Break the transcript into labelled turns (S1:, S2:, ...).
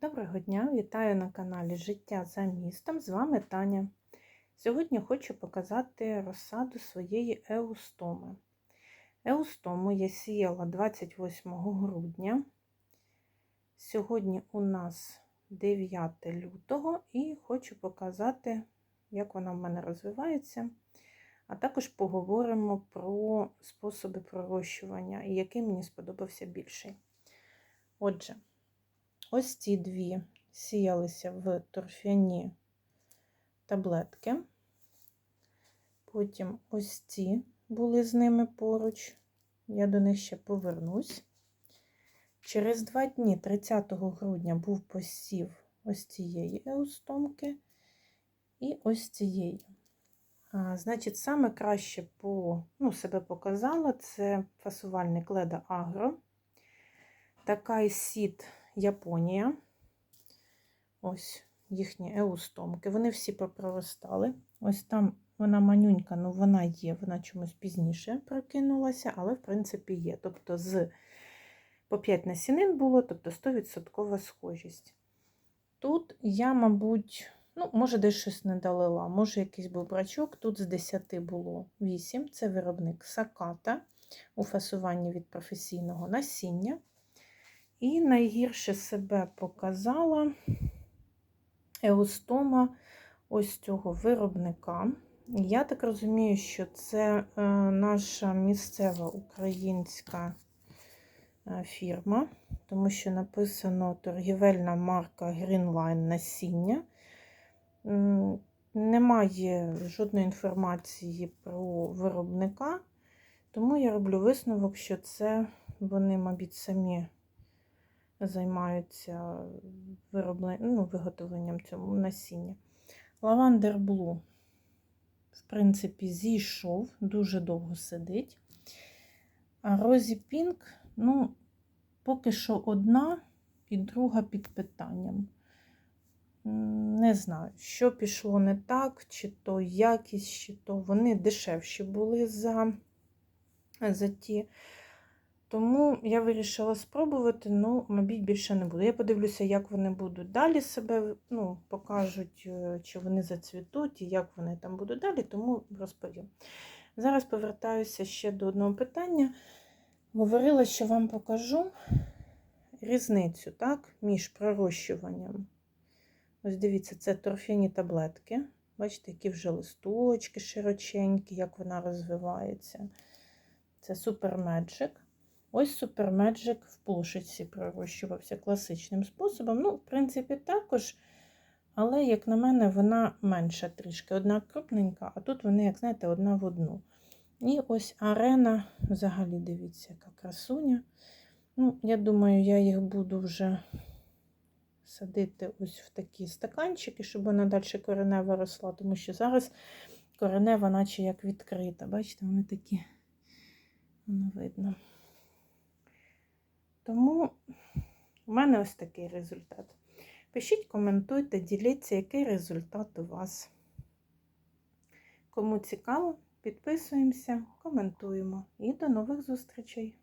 S1: Доброго дня! Вітаю на каналі Життя за містом. З вами Таня. Сьогодні хочу показати розсаду своєї еустоми. Еустому я сіяла 28 грудня. Сьогодні у нас 9 лютого і хочу показати, як вона в мене розвивається. А також поговоримо про способи пророщування і який мені сподобався більший. Отже, Ось ці дві сіялися в торфяні таблетки. Потім ось ці були з ними поруч. Я до них ще повернусь. Через два дні, 30 грудня, був посів ось цієї еустомки і ось цієї. А, Значить, саме краще по, ну, себе показала це фасувальник Леда Агро. Така сіт Японія. Ось їхні еустомки. Вони всі попроростали. Ось там вона манюнька, ну вона є, вона чомусь пізніше прокинулася, але, в принципі, є. Тобто, з по 5 насінин було, тобто 100% схожість. Тут я, мабуть, ну, може, десь щось не долила, може, якийсь був брачок. Тут з 10 було 8. Це виробник Саката у фасуванні від професійного насіння. І найгірше себе показала еустома ось цього виробника. Я так розумію, що це е, наша місцева українська е, фірма, тому що написано торгівельна марка Greenline насіння. Немає жодної інформації про виробника, тому я роблю висновок, що це вони, мабуть, самі займаються ну, виготовленням цього насіння. Лавандер Блу, в принципі, зійшов, дуже довго сидить. А Розі Пінк, ну, поки що одна і друга під питанням. Не знаю, що пішло не так, чи то якість, чи то вони дешевші були за, за ті. Тому я вирішила спробувати, ну, мабуть, більше не буду. Я подивлюся, як вони будуть далі себе ну, покажуть, е, чи вони зацвітуть, і як вони там будуть далі, тому розповім. Зараз повертаюся ще до одного питання. Говорила, що вам покажу різницю так, між пророщуванням. Ось дивіться, це торфяні таблетки. Бачите, які вже листочки широченькі, як вона розвивається. Це Super Magic. Ось супермеджик в пошиці пророщувався класичним способом. Ну, в принципі, також, але, як на мене, вона менша трішки. Одна крупненька, а тут вони, як знаєте, одна в одну. І ось арена, взагалі, дивіться, яка красуня. Ну, Я думаю, я їх буду вже садити ось в такі стаканчики, щоб вона далі коренева росла, тому що зараз коренева, наче як відкрита. Бачите, вони такі, воно видно. Тому у мене ось такий результат. Пишіть, коментуйте, діліться, який результат у вас. Кому цікаво, підписуємося, коментуємо і до нових зустрічей!